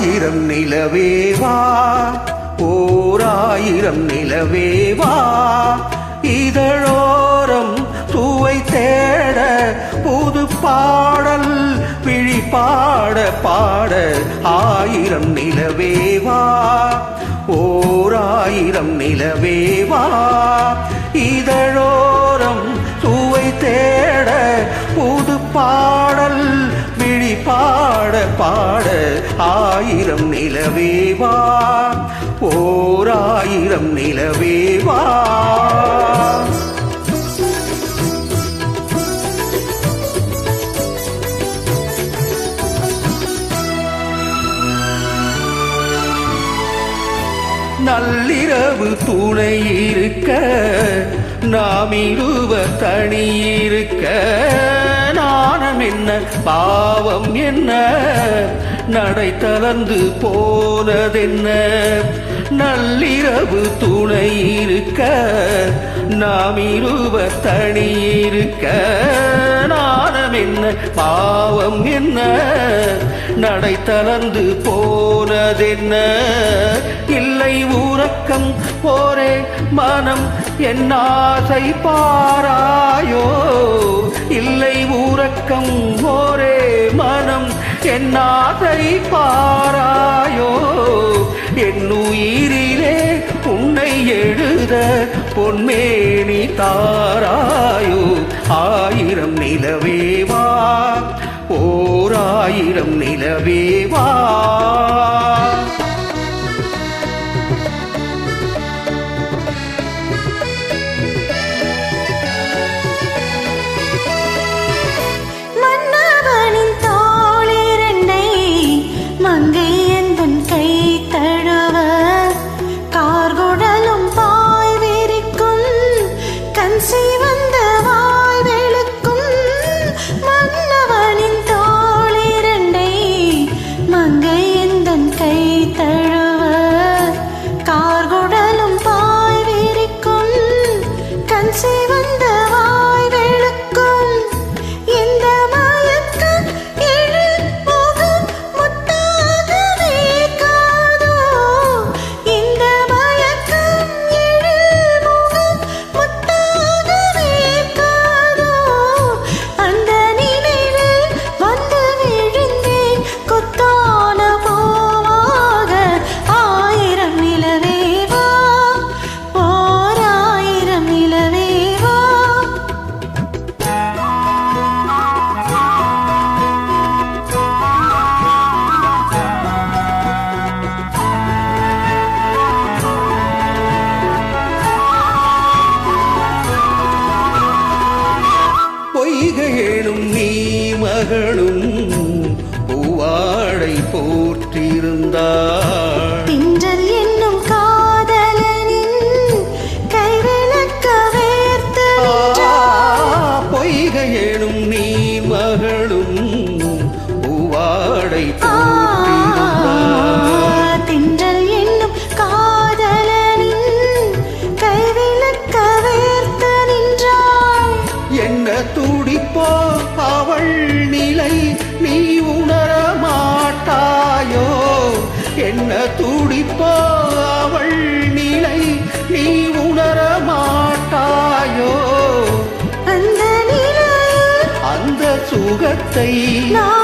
ஆயிரம் நிலவேவா ஓர் ஆயிரம் நிலவேவா இதழோரம் தூவை தேட புது பாடல் விழி பாட பாட ஆயிரம் நிலவேவா ஓர் ஆயிரம் நிலவேவா இதழோரம் தூவை தேட புது பாடல் விழி பாட பாட ஆயிரம் நிலவேவா ஓர் ஆயிரம் நிலவேவா நள்ளிரவு துணை இருக்க நாம் இருவர் தனி இருக்க என்ன? பாவம் என்ன? நடை தளர்ந்து போனதென்ன? நள்ளிரவு துணை இருக்க நாம் இருவர் தனி இருக்க. நாணம் என்ன? பாவம் என்ன? நடை தளர்ந்து போனதென்ன? இல்லை உறக்கம் போரே மனம் என் ஆசை பாராயோ? இல்லை ஊரக்கம் ஓரே மனம் என் ஆசை பாராயோ? என் உயிரிலே உன்னை எழுத பொன்மேனி தாராயோ? ஆயிரம் நிலவேவா ஓராயிரம் நிலவேவா மங்கை எந்தன் கை தழுவ பொய்கையேனும் நீ மகளும் பூவாடை போற்றிருந்தாள் தின்றல் என்னும் காதலனின் கைவிளக்க வேர்த்து நின்றாள். பொய்கையேனும் நீ மகளும் பூவாடை என்ன துடிப்போ அவள் நிலை நீ உணர மாட்டாயோ? அந்த சுகத்தை நான்